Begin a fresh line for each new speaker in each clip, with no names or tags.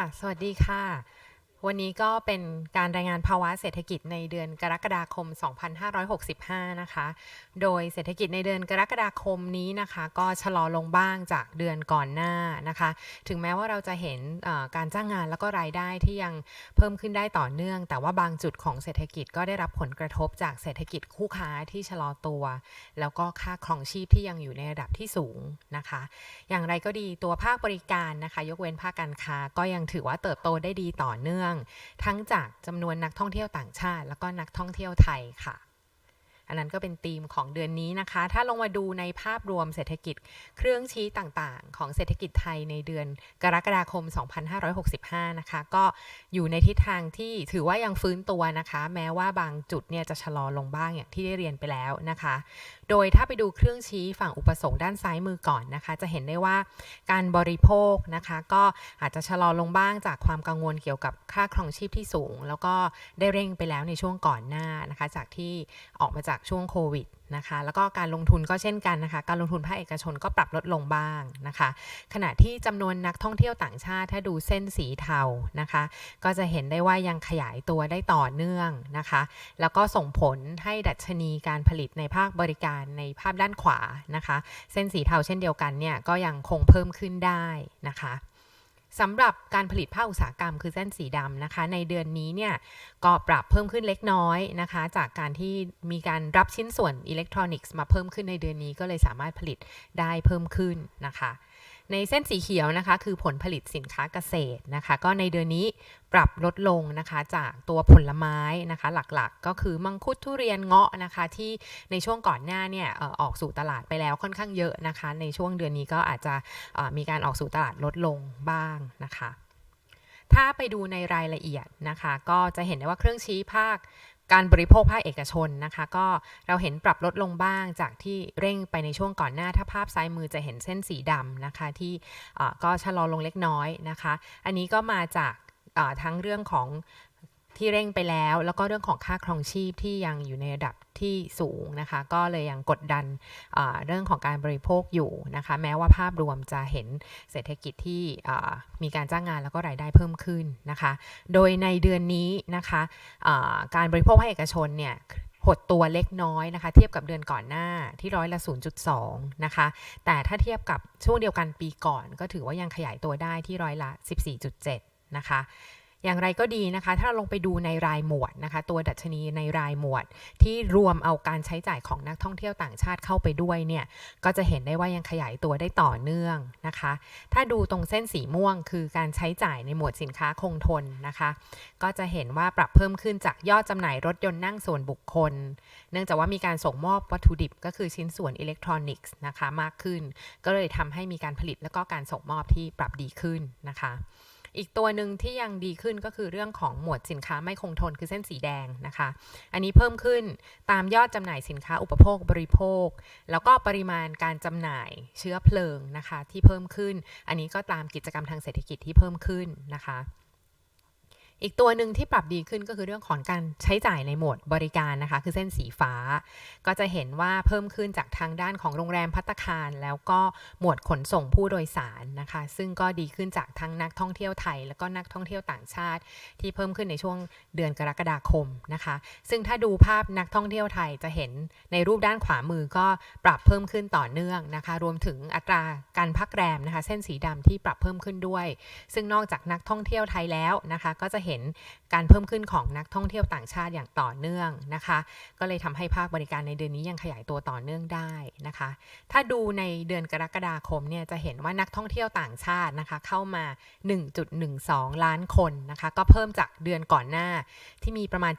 ่ะสวัสดีค่ะ วันนี้ก็เป็นการรายงานภาวะเศรษฐกิจในเดือนกรกฎาคม 2565 นะคะ โดยเศรษฐกิจในเดือนกรกฎาคมนี้นะคะ ก็ชะลอลงบ้างจากเดือนก่อนหน้านะคะ ถึงแม้ว่าเราจะเห็นการจ้างงานแล้วก็รายได้ที่ยังเพิ่มขึ้นได้ต่อเนื่อง แต่ว่าบางจุดของเศรษฐกิจก็ได้รับผลกระทบจากเศรษฐกิจคู่ค้าที่ชะลอตัว แล้วก็ค่าครองชีพที่ยังอยู่ในระดับที่สูงนะคะ อย่างไรก็ดีตัวภาคบริการนะคะ ยกเว้นภาคการค้าก็ยังถือว่าเติบโตได้ดีต่อเนื่องทั้งจากจำนวนนักท่องเที่ยวต่างชาติ แล้วก็นักท่องเที่ยวไทยค่ะ อันนั้นก็เป็นธีมของเดือนนี้นะคะ ถ้าลงมาดูในภาพรวมเศรษฐกิจ เครื่องชี้ต่างๆ ของเศรษฐกิจไทยในเดือนกรกฎาคม 2565 นะคะ ก็อยู่ในทิศทางที่ถือว่ายังฟื้นตัวนะคะ แม้ว่าบางจุดเนี่ยจะชะลอลงบ้างอย่างที่ได้เรียนไปแล้วนะคะ โดยถ้าไปดูเครื่องชี้ฝั่งอุปสงค์ด้านซ้ายมือก่อนนะคะ จะเห็นได้ว่าการบริโภคนะคะก็อาจจะชะลอลงบ้างจากความกังวลเกี่ยวกับค่าครองชีพที่สูง แล้วก็ได้เร่งไปแล้วในช่วงก่อนหน้านะคะ จากที่ออกมาจากช่วงโควิด นะคะ แล้วก็การลงทุนก็เช่นกันนะคะ การลงทุนภาคเอกชนก็ปรับลดลงบ้างนะคะ ขณะที่จำนวนนักท่องเที่ยวต่างชาติถ้าดูเส้นสีเทานะคะ ก็จะเห็นได้ว่ายังขยายตัวได้ต่อเนื่องนะคะ แล้วก็ส่งผลให้ดัชนีการผลิตในภาคบริการในภาพด้านขวานะคะ เส้นสีเทาเช่นเดียวกันเนี่ยก็ยังคงเพิ่มขึ้นได้นะคะ สำหรับการผลิตภาคอุตสาหกรรมคือเส้นสีดำนะคะ ในเดือนนี้เนี่ยก็ปรับเพิ่มขึ้นเล็กน้อยนะคะ จากการที่มีการรับชิ้นส่วนอิเล็กทรอนิกส์มาเพิ่มขึ้นในเดือนนี้ก็เลยสามารถผลิตได้เพิ่มขึ้นนะคะ ในเส้นสีเขียวนะคะ คือผลผลิตสินค้าเกษตรนะคะ ก็ในเดือนนี้ปรับลดลงนะคะ จากตัวผลไม้นะคะ หลักๆ ก็คือมังคุดทุเรียนเงาะนะคะ ที่ในช่วงก่อนหน้าเนี่ยออกสู่ตลาดไปแล้วค่อนข้างเยอะนะคะ ในช่วงเดือนนี้ก็อาจจะมีการออกสู่ตลาดลดลงบ้างนะคะ ถ้าไปดูในรายละเอียดนะคะ ก็จะเห็นได้ว่าเครื่องชี้ภาค การบริโภคภาคเอกชนนะคะ ก็เราเห็นปรับลดลงบ้างจากที่เร่งไปในช่วงก่อนหน้าถ้าภาพซ้ายมือจะเห็นเส้นสีดำนะคะ ที่ก็ชะลอลงเล็กน้อยนะคะ อันนี้ก็มาจากทั้งเรื่องของ ที่เร่งไปแล้ว แล้วก็เรื่องของค่าครองชีพที่ยังอยู่ในระดับที่สูงนะคะ ก็เลยยังกดดันเรื่องของการบริโภคอยู่นะคะ แม้ว่าภาพรวมจะเห็นเศรษฐกิจที่มีการจ้างงานแล้วก็รายได้เพิ่มขึ้นนะคะ โดยในเดือนนี้นะคะการบริโภคภาคเอกชนเนี่ยหดตัวเล็กน้อยนะคะ เทียบกับเดือนก่อนหน้าที่ร้อยละ 0.2 นะคะ แต่ถ้าเทียบกับช่วงเดียวกันปีก่อน ก็ถือว่ายังขยายตัวได้ที่ร้อยละ 14.7 นะคะ อย่างไรก็ดีนะคะ ถ้าเราลงไปดูในรายหมวดนะคะ ตัวดัชนีในรายหมวด ที่รวมเอาการใช้จ่ายของนักท่องเที่ยวต่างชาติเข้าไปด้วยเนี่ย ก็จะเห็นได้ว่ายังขยายตัวได้ต่อเนื่องนะคะ ถ้าดูตรงเส้นสีม่วงคือการใช้จ่ายในหมวดสินค้าคงทนนะคะ ก็จะเห็นว่าปรับเพิ่มขึ้นจากยอดจำหน่ายรถยนต์นั่งส่วนบุคคล เนื่องจากว่ามีการส่งมอบวัตถุดิบก็คือชิ้นส่วนอิเล็กทรอนิกส์นะคะมากขึ้น ก็เลยทำให้มีการผลิตและก็การส่งมอบที่ปรับดีขึ้นนะคะ อีกตัวหนึ่งที่ยังดีขึ้นก็คือเรื่องของหมวดสินค้าไม่คงทนคือเส้นสีแดงนะคะ อันนี้เพิ่มขึ้นตามยอดจำหน่ายสินค้าอุปโภคบริโภค แล้วก็ปริมาณการจำหน่ายเชื้อเพลิงนะคะที่เพิ่มขึ้น อันนี้ก็ตามกิจกรรมทางเศรษฐกิจที่เพิ่มขึ้นนะคะ อีกตัวหนึ่งที่ปรับดีขึ้นก็คือเรื่องของการใช้จ่ายในโหมดบริการนะคะ คือเส้นสีฟ้า ก็จะเห็นว่าเพิ่มขึ้นจากทางด้านของโรงแรมพัตตาคาร แล้วก็หมวดขนส่งผู้โดยสารนะคะ ซึ่งก็ดีขึ้นจากทั้งนักท่องเที่ยวไทย แล้วก็นักท่องเที่ยวต่างชาติ ที่เพิ่มขึ้นในช่วงเดือนกรกฎาคมนะคะ ซึ่งถ้าดูภาพนักท่องเที่ยวไทยจะเห็นในรูปด้านขวามือก็ปรับเพิ่มขึ้นต่อเนื่องนะคะ รวมถึงอัตราการพักแรมนะคะ เส้นสีดำที่ปรับเพิ่มขึ้นด้วย ซึ่งนอกจากนักท่องเที่ยวไทยแล้วนะคะ ก็จะเห็นการเพิ่มขึ้นของนักท่องเที่ยวต่างชาติอย่างต่อเนื่องนะคะ ก็เลยทำให้ภาคบริการในเดือนนี้ยังขยายตัวต่อเนื่องได้นะคะ ถ้าดูในเดือนกรกฎาคมเนี่ยจะเห็นว่านักท่องเที่ยวต่างชาตินะคะ เข้ามา 1.12 ล้านคนนะคะ ก็เพิ่มจากเดือนก่อนหน้าที่มีประมาณ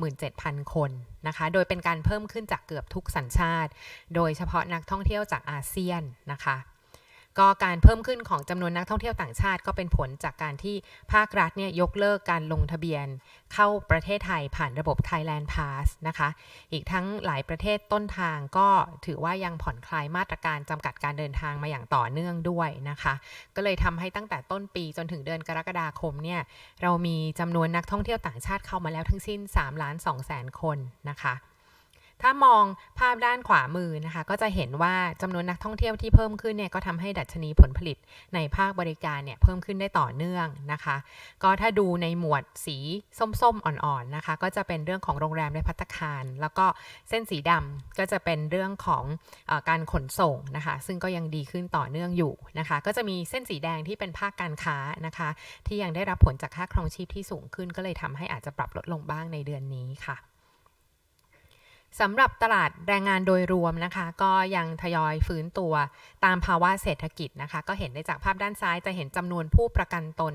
767,000 คนนะคะ โดยเป็นการเพิ่มขึ้นจากเกือบทุกสัญชาติ โดยเฉพาะนักท่องเที่ยวจากอาเซียนนะคะ ก็การเพิ่มขึ้นของจำนวนนักท่องเที่ยวต่างชาติ ก็เป็นผลจากการที่ภาครัฐเนี่ยยกเลิกการลงทะเบียน เข้าประเทศไทยผ่านระบบ Thailand Pass นะคะ อีกทั้งหลายประเทศต้นทางก็ถือว่ายังผ่อนคลายมาตรการจำกัดการเดินทางมาอย่างต่อเนื่องด้วยนะคะ ก็เลยทำให้ตั้งแต่ต้นปีจนถึงเดือนกรกฎาคมเนี่ยเรามีจำนวนนักท่องเที่ยวต่างชาติเข้ามาแล้วทั้งสิ้น3ล้าน2แสนคนนะคะ ถ้ามองภาพด้านขวามือนะคะ ก็จะเห็นว่าจำนวนนักท่องเที่ยวที่เพิ่มขึ้นเนี่ยก็ทำให้ดัชนีผลผลิตในภาคบริการเนี่ยเพิ่มขึ้นได้ต่อเนื่องนะคะ ก็ถ้าดูในหมวดสีส้มๆอ่อนๆนะคะ ก็จะเป็นเรื่องของโรงแรมและพัตคาร แล้วก็เส้นสีดำก็จะเป็นเรื่องของอการขนส่งนะคะ ซึ่งก็ยังดีขึ้นต่อเนื่องอยู่นะคะ ก็จะมีเส้นสีแดงที่เป็นภาคการค้านะคะ ที่ยังได้รับผลจากค่าครองชีพที่สูงขึ้น ก็เลยทำให้อาจจะปรับลดลงบ้างในเดือนนี้ค่ะ สำหรับตลาดแรงงานโดยรวมนะคะ ก็ยังทยอยฟื้นตัวตามภาวะเศรษฐกิจนะคะ ก็เห็นได้จากภาพด้านซ้ายจะเห็นจำนวนผู้ประกันตน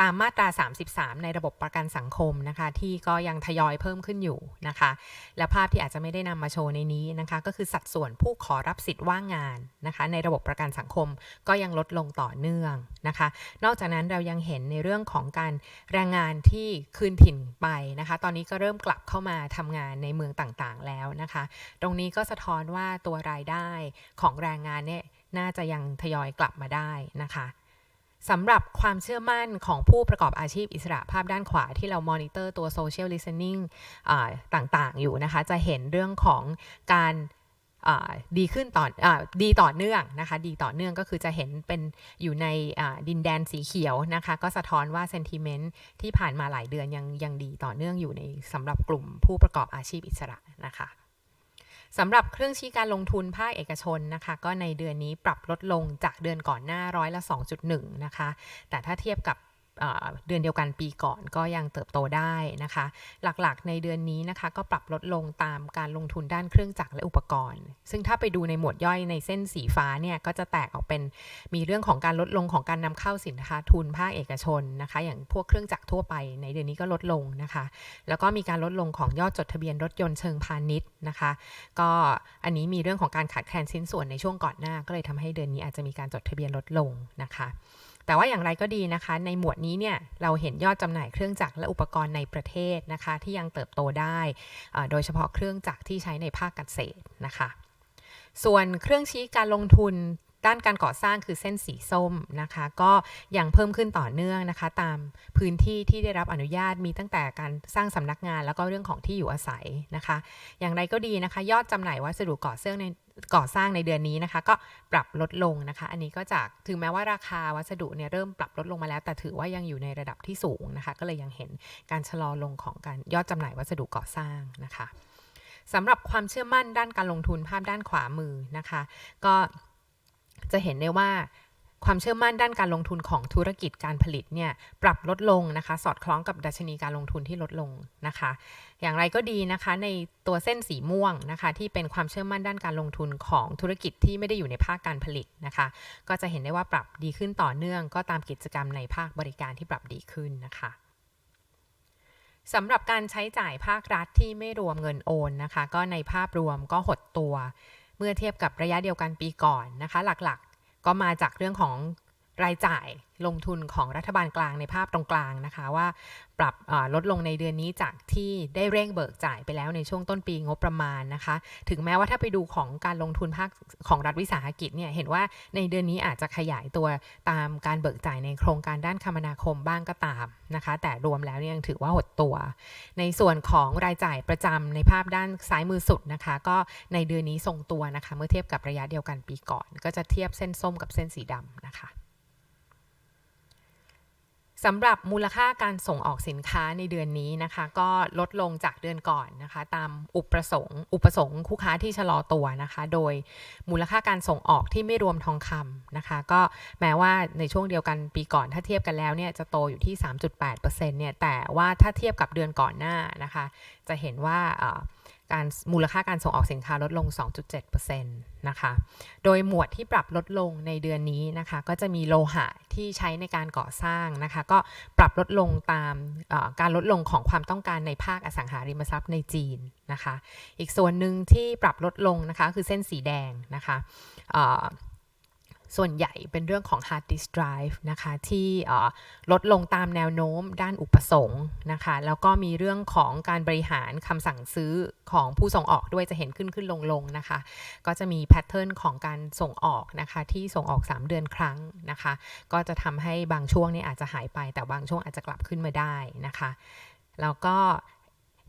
ตามมาตรา 33 ในระบบประกันสังคมนะคะ ที่ก็ยังทยอยเพิ่มขึ้นอยู่นะคะ และภาพที่อาจจะไม่ได้นำมาโชว์ในนี้นะคะ ก็คือสัดส่วนผู้ขอรับสิทธิ์ว่างงานนะคะ ในระบบประกันสังคมก็ยังลดลงต่อเนื่องนะคะ นอกจากนั้นเรายังเห็นในเรื่องของการแรงงานที่คืนถิ่นไปนะคะ ตอนนี้ก็เริ่มกลับเข้ามาทำงานในเมืองต่างๆแล้วนะคะ ตรงนี้ก็สะท้อนว่าตัวรายได้ของแรงงานเนี่ยน่าจะยังทยอยกลับมาได้นะคะสำหรับความเชื่อมั่นของผู้ประกอบอาชีพอิสระภาพด้านขวาที่เรามอนิเตอร์ตัว social listening อ่าต่างๆ อยู่นะคะ จะเห็นเรื่องของการ ดีขึ้นต่ออดีต่อเนื่องนะคะ ดีต่อเนื่องก็คือจะเห็นเป็นอยู่ในดินแดนสีเขียวนะคะ ก็สะท้อนว่า sentiment ที่ผ่านมาหลายเดือนยังยังดีต่อเนื่องอยู่ในสำหรับกลุ่มผู้ประกอบอาชีพอิสระนะคะสำหรับเครื่องชี้การลงทุนภาคเอกชนนะคะ ก็ในเดือนนี้ปรับลดลงจากเดือนก่อนหน้าร้อยละ 2.1 นะคะ แต่ถ้าเทียบกับ เดือนเดียวกันปีก่อนก็ยังเติบโตได้นะคะ หลักๆในเดือนนี้นะคะ ก็ปรับลดลงตามการลงทุนด้านเครื่องจักรและอุปกรณ์ ซึ่งถ้าไปดูในหมวดย่อยในเส้นสีฟ้าเนี่ยก็จะแตกออกเป็นมีเรื่องของการลดลงของการนำเข้าสินค้าทุนภาคเอกชนนะคะ อย่างพวกเครื่องจักรทั่วไปในเดือนนี้ก็ลดลงนะคะ แล้วก็มีการลดลงของยอดจดทะเบียนรถยนต์เชิงพาณิชย์นะคะ ก็อันนี้มีเรื่องของการขาดแคลนชิ้นส่วนในช่วงก่อนหน้า ก็เลยทำให้เดือนนี้อาจจะมีการจดทะเบียนลดลงนะคะ แต่ว่าอย่างไรก็ดีนะคะ ในหมวดนี้เนี่ยเราเห็นยอดจำหน่ายเครื่องจักรและอุปกรณ์ในประเทศนะคะ ที่ยังเติบโตได้โดยเฉพาะเครื่องจักรที่ใช้ในภาคเกษตรนะคะ ส่วนเครื่องชี้การลงทุน ด้านการก่อสร้างคือเส้นสีส้มนะคะ ก็ยังเพิ่มขึ้นต่อเนื่องนะคะ ตามพื้นที่ที่ได้รับอนุญาตมีตั้งแต่การสร้างสำนักงานแล้วก็เรื่องของที่อยู่อาศัยนะคะ อย่างไรก็ดีนะคะ ยอดจำหน่ายวัสดุก่อสร้างในก่อสร้างในเดือนนี้นะคะ ก็ปรับลดลงนะคะ อันนี้ก็จากถึงแม้ว่าราคาวัสดุเนี่ยเริ่มปรับลดลงมาแล้ว แต่ถือว่ายังอยู่ในระดับที่สูงนะคะ ก็เลยยังเห็นการชะลอลงของการยอดจำหน่ายวัสดุก่อสร้างนะคะสำหรับความเชื่อมั่นด้านการลงทุนภาพด้านขวามือนะคะ ก็ จะเห็นได้ว่าความเชื่อมั่นด้านการลงทุนของธุรกิจการผลิตเนี่ยปรับลดลงนะคะ สอดคล้องกับดัชนีการลงทุนที่ลดลงนะคะ อย่างไรก็ดีนะคะ ในตัวเส้นสีม่วงนะคะ ที่เป็นความเชื่อมั่นด้านการลงทุนของธุรกิจที่ไม่ได้อยู่ในภาคการผลิตนะคะ ก็จะเห็นได้ว่าปรับดีขึ้นต่อเนื่อง ก็ตามกิจกรรมในภาคบริการที่ปรับดีขึ้นนะคะสำหรับการใช้จ่ายภาครัฐที่ไม่รวมเงินโอนนะคะ ก็ในภาพรวมก็หดตัว เมื่อเทียบกับระยะเดียวกันปีก่อนนะคะ หลักๆ ก็มาจากเรื่องของ รายจ่ายลงทุนของรัฐบาลกลางในภาพตรงกลางนะคะ ว่าปรับลดลงในเดือนนี้จากที่ได้เร่งเบิกจ่ายไปแล้วในช่วงต้นปีงบประมาณนะคะ ถึงแม้ว่าถ้าไปดูของการลงทุนภาคของรัฐวิสาหกิจเนี่ยเห็นว่าในเดือนนี้อาจจะขยายตัวตามการเบิกจ่ายในโครงการด้านคมนาคมบ้างก็ตามนะคะ แต่รวมแล้วยยังถือว่าหดตัว ในส่วนของรายจ่ายประจำในภาพด้านซ้ายมือสุดนะคะ ก็ในเดือนนี้ทรงตัวนะคะ เมื่อเทียบกับระยะเดียวกันปีก่อน ก็จะเทียบเส้นส้มกับเส้นสีดำนะคะ สำหรับมูลค่าการส่งออกสินค้าในเดือนนี้นะคะ ก็ลดลงจากเดือนก่อนนะคะ ตามอุปสงค์ อุปสงค์คู่ค้าที่ชะลอตัวนะคะ โดยมูลค่าการส่งออกที่ไม่รวมทองคำนะคะ ก็แม้ว่าในช่วงเดียวกันปีก่อนถ้าเทียบกันแล้วเนี่ยจะโตอยู่ที่ 3.8%เนี่ยแต่ว่าถ้าเทียบกับเดือนก่อนหน้านะคะ จะเห็นว่า การมูลค่าการส่งออกสินค้าลดลง 2.7%นะคะ โดยหมวดที่ปรับลดลงในเดือนนี้นะคะ ก็จะมีโลหะที่ใช้ในการก่อสร้างนะคะ ก็ปรับลดลงตามการลดลงของความต้องการในภาคอสังหาริมทรัพย์ในจีนนะคะ อีกส่วนหนึ่งที่ปรับลดลงนะคะ คือเส้นสีแดงนะคะ ส่วนใหญ่เป็นเรื่องของ hard disk drive นะคะที่ลดลงตามแนวโน้มด้านอุปสงค์นะคะแล้วก็มีเรื่องของการบริหารคำสั่งซื้อของผู้ส่งออกด้วยจะเห็นขึ้นขึ้นลงลงนะคะ ก็จะมีแพทเทิร์นของการส่งออกนะคะที่ส่งออก 3 เดือนครั้งนะคะ ก็จะทำให้บางช่วงนี้อาจจะหายไป แต่บางช่วงอาจจะกลับขึ้นมาได้นะคะ แล้วก็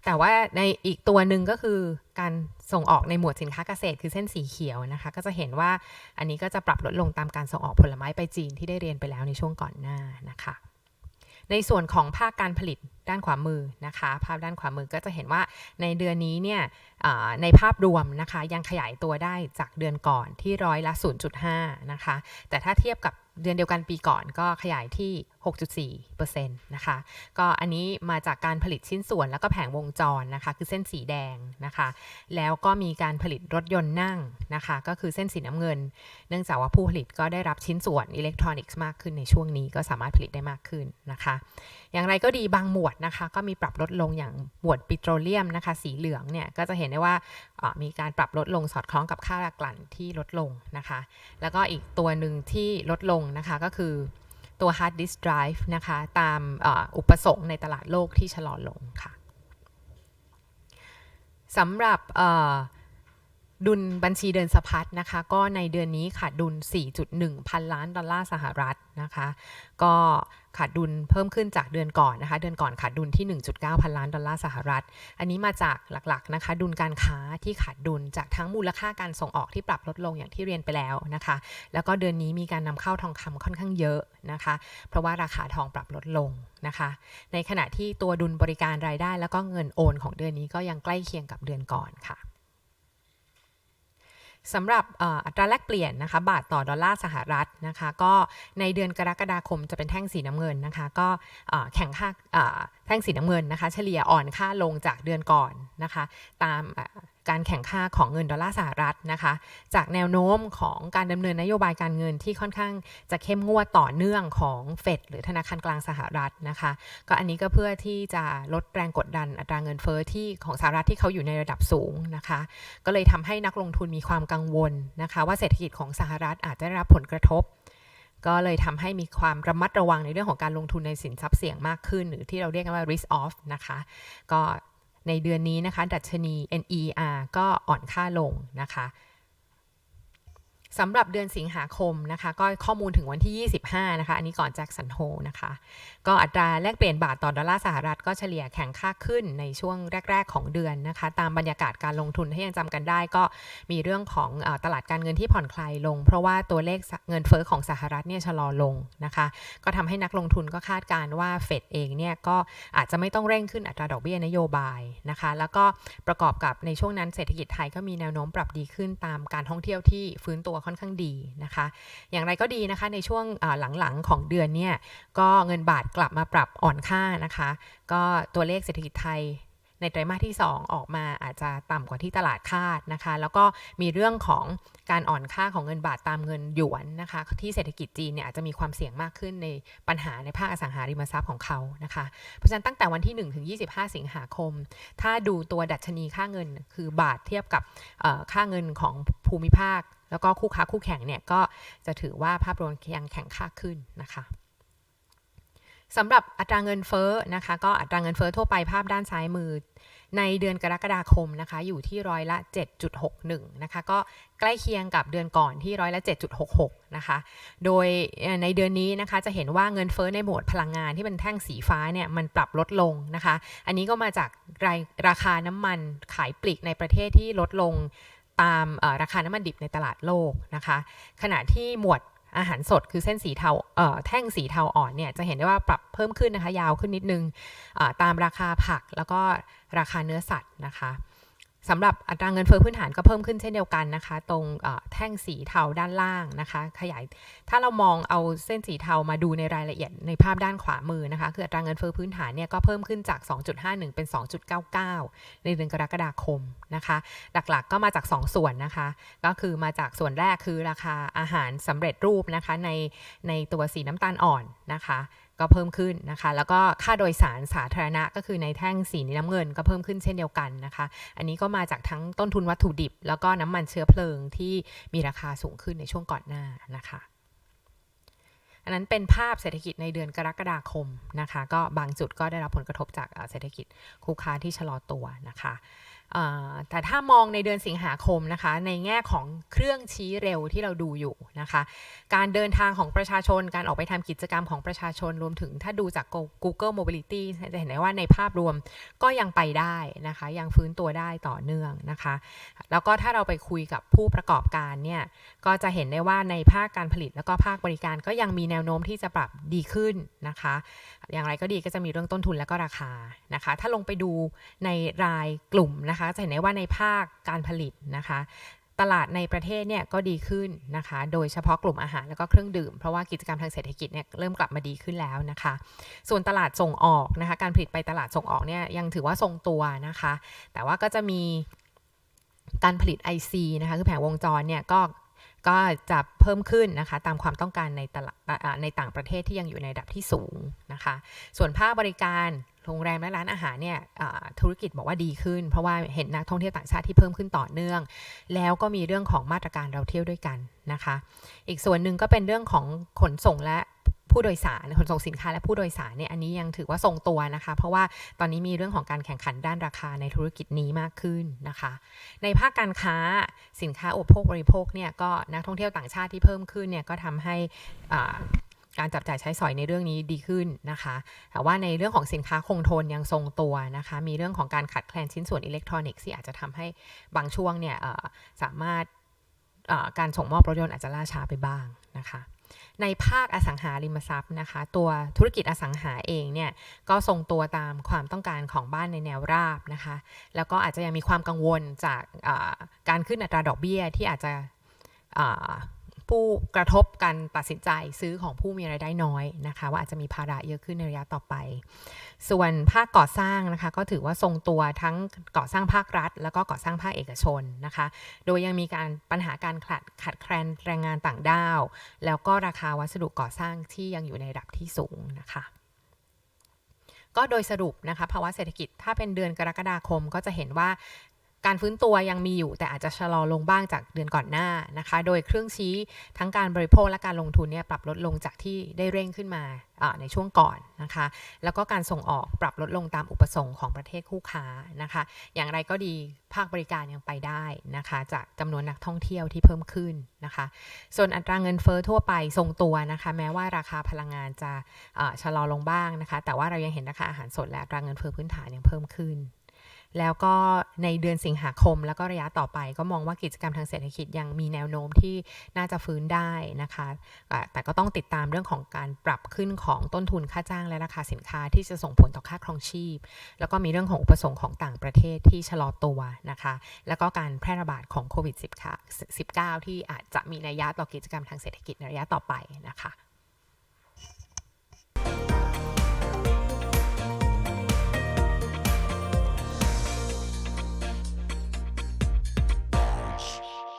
แต่ว่าในอีกตัวหนึ่งก็คือการส่งออกในหมวดสินค้าเกษตรคือเส้นสีเขียวนะคะ ก็จะเห็นว่าอันนี้ก็จะปรับลดลงตามการส่งออกผลไม้ไปจีนที่ได้เรียนไปแล้วในช่วงก่อนหน้านะคะ ในส่วนของภาคการผลิตด้านขวามือนะคะ ภาพด้านขวามือก็จะเห็นว่าในเดือนนี้เนี่ยในภาพรวมนะคะยังขยายตัวได้จากเดือนก่อนที่ร้อยละ 0.5 นะคะ แต่ถ้าเทียบกับ เดือนเดียวกันปีก่อนก็ขยายที่ 6.4%นะคะ ก็อันนี้มาจากการผลิตชิ้นส่วนแล้วก็แผงวงจรนะคะ คือเส้นสีแดงนะคะ แล้วก็มีการผลิตรถยนต์นั่งนะคะ ก็คือเส้นสีน้ำเงิน เนื่องจากว่าผู้ผลิตก็ได้รับชิ้นส่วนอิเล็กทรอนิกส์มากขึ้นในช่วงนี้ก็สามารถผลิตได้มากขึ้นนะคะ อย่างไรก็ดีบางหมวดนะคะ ก็มีปรับลดลงอย่างหมวดปิโตรเลียมนะคะ สีเหลืองเนี่ยก็จะเห็นได้ว่าอ่ามีการปรับลดลงสอดคล้องกับค่ากลั่นที่ลดลงนะคะ แล้วก็อีกตัวหนึ่งที่ลดลงนะคะก็คือตัว hard disk drive นะคะตามอุปสงค์ในตลาดโลกที่ชะลอลงค่ะสำหรับดุลบัญชีเดินสะพัดนะคะก็ในเดือนนี้ขาดดุล 4.1 พันล้านดอลลาร์สหรัฐนะคะก็ ขาดดุลเพิ่มขึ้นจากเดือนก่อนนะคะ เดือนก่อนขาดดุลที่ 1.9 พันล้านดอลลาร์สหรัฐ อันนี้มาจากหลักๆนะคะ ดุลการค้าที่ขาดดุลจากทั้งมูลค่าการส่งออกที่ปรับลดลงอย่างที่เรียนไปแล้วนะคะ แล้วก็เดือนนี้มีการนำเข้าทองคำค่อนข้างเยอะนะคะ เพราะว่าราคาทองปรับลดลงนะคะ ในขณะที่ตัวดุลบริการรายได้ แล้วก็เงินโอนของเดือนนี้ก็ยังใกล้เคียงกับเดือนก่อนค่ะ สำหรับอัตราแลกเปลี่ยนนะคะบาทต่อดอลลาร์สหรัฐนะคะก็ในเดือนกรกฎาคมจะเป็นแท่งสีน้ำเงินนะคะก็แข่งค่าแท่งสีน้ำเงินนะคะเฉลี่ยอ่อนค่าลงจากเดือนก่อนนะคะตามการแข่งค่าของเงินดอลลาร์สหรัฐนะคะ จากแนวโน้มของการดำเนินนโยบายการเงินที่ค่อนข้างจะเข้มงวดต่อเนื่องของเฟดหรือธนาคารกลางสหรัฐนะคะ ก็อันนี้ก็เพื่อที่จะลดแรงกดดันอัตราเงินเฟ้อที่ของสหรัฐที่เขาอยู่ในระดับสูงนะคะ ก็เลยทำให้นักลงทุนมีความกังวลนะคะ ว่าเศรษฐกิจของสหรัฐอาจจะได้รับผลกระทบก็เลยทำให้มีความระมัดระวังในเรื่องของการลงทุนในสินทรัพย์เสี่ยงมากขึ้น หรือที่เราเรียกกันว่า risk off นะคะ ก็ ในเดือนนี้นะคะ ดัชนี NER ก็อ่อนค่าลงนะคะ สำหรับเดือนสิงหาคมนะคะก็ข้อมูลถึงวันที่ 25 นะคะ อันนี้ก่อนแจ็คสันโฮนะคะ ก็อัตราแลกเปลี่ยนบาทต่อดอลลาร์สหรัฐก็เฉลี่ยแข็งค่าขึ้นในช่วงแรก ๆ ของเดือนนะคะ ตามบรรยากาศการลงทุนที่ยังจำกันได้ ก็มีเรื่องของอตลาดการเงินที่ผ่อนคลายลง เพราะว่าตัวเลขเงินเฟ้อของสหรัฐเนี่ยชะลอลงนะคะ ก็ทำให้นักลงทุนก็คาดการณ์ว่าเฟดเองเนี่ยก็อาจจะไม่ต้องเร่งขึ้นอัตราดอกเบี้ยนโยบายนะคะ แล้วก็ประกอบกับในช่วงนั้นเศรษฐกิจไทยก็มีแนวโน้มปรับดีขึ้นตามการท่องเที่ยวที่ฟื้นตัวค่อนข้างดีนะคะ อย่างไรก็ดีนะคะในช่วงหลังๆของเดือนเนี่ยก็เงินบาทกลับมาปรับอ่อนค่านะคะ ก็ตัวเลขเศรษฐกิจไทยในไตรมาสที่ 2 ออกมาอาจจะต่ำกว่าที่ตลาดคาดนะคะ แล้วก็มีเรื่องของการอ่อนค่าของเงินบาทตามเงินหยวนนะคะ ที่เศรษฐกิจจีนเนี่ยอาจจะมีความเสี่ยงมากขึ้นในปัญหาในภาคอสังหาริมทรัพย์ของเขานะคะ เพราะฉะนั้นตั้งแต่วันที่1ถึง25 สิงหาคม ถ้าดูตัวดัชนีค่าเงินคือบาทเทียบกับค่าเงินของภูมิภาค แล้วก็คู่ค้าคู่แข่งเนี่ยก็จะถือว่าภาพรวมยังแข็งค่าขึ้นนะคะสำหรับอัตราเงินเฟ้อนะคะก็อัตราเงินเฟ้อทั่วไปภาพด้านซ้ายมือ ในเดือนกรกฎาคมนะคะอยู่ที่ร้อยละ 7.61นะคะก็ใกล้เคียงกับเดือนก่อนที่ร้อยละ 7.66นะคะโดยในเดือนนี้นะคะจะเห็นว่าเงินเฟ้อในหมวดพลังงานที่เป็นแท่งสีฟ้าเนี่ยมันปรับลดลงนะคะ อันนี้ก็มาจากราราคาน้ำมันขายปลีกในประเทศที่ลดลง ตามราคาน้ำมันดิบในตลาดโลกนะคะ ขณะที่หมวดอาหารสดคือเส้นสีเทาเแท่งสีเทาอ่อนเนี่ยจะเห็นได้ว่าปรับเพิ่มขึ้นนะคะ ยาวขึ้นนิดนึงตามราคาผักแล้วก็ราคาเนื้อสัตว์นะคะ สำหรับอัตราเงินเฟ้อพื้นฐานก็เพิ่มขึ้นเช่นเดียวกันนะคะ ตรงแท่งสีเทาด้านล่างนะคะ ขยายถ้าเรามองเอาเส้นสีเทามาดูในรายละเอียดในภาพด้านขวามือนะคะ คืออัตราเงินเฟ้อพื้นฐานเนี่ยก็เพิ่มขึ้นจาก 2.51 เป็น 2.99 ในเดือนกรกฎาคมนะคะ หลักๆก็มาจาก 2 ส่วนนะคะ ก็คือมาจากส่วนแรกคือราคาอาหารสำเร็จรูปนะคะในในตัวสีน้ำตาลอ่อนนะคะ ก็เพิ่มขึ้นนะคะ แล้วก็ค่าโดยสารสาธารณะก็คือในแท่งสีน้ำเงินก็เพิ่มขึ้นเช่นเดียวกันนะคะ อันนี้ก็มาจากทั้งต้นทุนวัตถุดิบ แล้วก็น้ำมันเชื้อเพลิงที่มีราคาสูงขึ้นในช่วงก่อนหน้านะคะอันนั้นเป็นภาพเศรษฐกิจในเดือนกรกฎาคมนะคะ ก็บางจุดก็ได้รับผลกระทบจากเศรษฐกิจคู่ค้าที่ชะลอตัวนะคะ แต่ถ้ามองในเดือนสิงหาคมนะคะในแง่ของเครื่องชี้เร็วที่เราดูอยู่นะคะ การเดินทางของประชาชนการออกไปทำกิจกรรมของประชาชนรวมถึงถ้าดูจาก Google Mobility จะเห็นได้ว่าในภาพรวมก็ยังไปได้นะคะ ยังฟื้นตัวได้ต่อเนื่องนะคะ แล้วก็ถ้าเราไปคุยกับผู้ประกอบการเนี่ยก็จะเห็นได้ว่าในภาคการผลิตแล้วก็ภาคบริการก็ยังมีแนวโน้มที่จะปรับดีขึ้นนะคะ อย่างไรก็ดีก็จะมีเรื่องต้นทุนและก็ราคานะคะ ถ้าลงไปดูในรายกลุ่มนะคะจะเห็นได้ว่าในภาคการผลิตนะคะตลาดในประเทศเนี่ยก็ดีขึ้นนะคะ โดยเฉพาะกลุ่มอาหารแล้วก็เครื่องดื่ม เพราะว่ากิจกรรมทางเศรษฐกิจเนี่ยเริ่มกลับมาดีขึ้นแล้วนะคะ ส่วนตลาดส่งออกนะคะ การผลิตไปตลาดส่งออกเนี่ยยังถือว่าทรงตัวนะคะ แต่ว่าก็จะมีการผลิต IC นะคะ คือแผงวงจรเนี่ยก็ ก็จะเพิ่มขึ้นนะคะตามความต้องการในตลาดอ่าในต่างประเทศที่ยังอยู่ในระดับที่สูงนะคะ ส่วนภาคบริการโรงแรมและร้านอาหารเนี่ยธุรกิจบอกว่าดีขึ้น เพราะว่าเห็นนักท่องเที่ยวต่างชาติที่เพิ่มขึ้นต่อเนื่อง แล้วก็มีเรื่องของมาตรการเราเที่ยวด้วยกันนะคะ อีกส่วนหนึ่งก็เป็นเรื่องของขนส่งและ ผู้โดยสารขนส่งสินค้าและผู้โดยสารเนี่ยอันนี้ยังถือว่าทรงตัวนะคะ เพราะว่าตอนนี้มีเรื่องของการแข่งขันด้านราคาในธุรกิจนี้มากขึ้นนะคะ ในภาคการค้าสินค้าอุปโภคบริโภคเนี่ยก็นักท่องเที่ยวต่างชาติที่เพิ่มขึ้นเนี่ยก็ทำให้การจับจ่ายใช้สอยในเรื่องนี้ดีขึ้นนะคะ แต่ว่าในเรื่องของสินค้าคงทนยังทรงตัวนะคะ มีเรื่องของการขาดแคลนชิ้นส่วนอิเล็กทรอนิกส์ที่อาจจะทำให้บางช่วงเนี่ยสามารถการส่งมอบรถยนต์อาจจะล่าช้าไปบ้างนะคะ ในภาคอสังหาริมทรัพย์นะคะ ตัวธุรกิจอสังหาเองเนี่ยก็ทรงตัวตามความต้องการของบ้านในแนวราบนะคะ แล้วก็อาจจะยังมีความกังวลจากการขึ้นอัตราดอกเบี้ยที่อาจจะ ผู้กระทบการตัดสินใจซื้อของผู้มีรายได้น้อยนะคะ ว่าอาจจะมีภาระเยอะขึ้นในระยะต่อไป ส่วนภาคก่อสร้างนะคะ ก็ถือว่าทรงตัวทั้งก่อสร้างภาครัฐ แล้วก็ก่อสร้างภาคเอกชนนะคะ โดยยังมีการปัญหาการขาดขาดแคลนแรงงานต่างด้าว แล้วก็ราคาวัสดุก่อสร้างที่ยังอยู่ในระดับที่สูงนะคะก็โดยสรุปนะคะภาวะเศรษฐกิจถ้าเป็นเดือนกรกฎาคมก็จะเห็นว่า การฟื้นตัวยังมีอยู่แต่อาจจะชะลอลงบ้างจากเดือนก่อนหน้านะคะ โดยเครื่องชี้ทั้งการบริโภคและการลงทุนเนี่ยปรับลดลงจากที่ได้เร่งขึ้นมาในช่วงก่อนนะคะ แล้วก็การส่งออกปรับลดลงตามอุปสงค์ของประเทศคู่ค้านะคะ อย่างไรก็ดีภาคบริการยังไปได้นะคะ จากจำนวนนักท่องเที่ยวที่เพิ่มขึ้นนะคะ ส่วนอัตราเงินเฟอ้อทั่วไปทรงตัวนะคะ แม้ว่าราคาพลังงานจะชะลอลงบ้างนะคะ แต่ว่าเรายังเห็นราคาอาหารสดและอัตราเงินเฟอ้อพื้นฐานยังเพิ่มขึ้น แล้วก็ในเดือนสิงหาคมแล้วก็ระยะต่อไป ก็มองว่ากิจกรรมทางเศรษฐกิจยังมีแนวโน้มที่น่าจะฟื้นได้นะคะ แต่ก็ต้องติดตามเรื่องของการปรับขึ้นของต้นทุนค่าจ้างและราคาสินค้าที่จะส่งผลต่อค่าครองชีพ แล้วก็มีเรื่องของอุปสงค์ของต่างประเทศที่ชะลอตัวนะคะ แล้วก็การแพร่ระบาดของโควิด -19 ที่อาจจะมีนัยยะต่อกิจกรรมทางเศรษฐกิจในระยะต่อไปนะคะ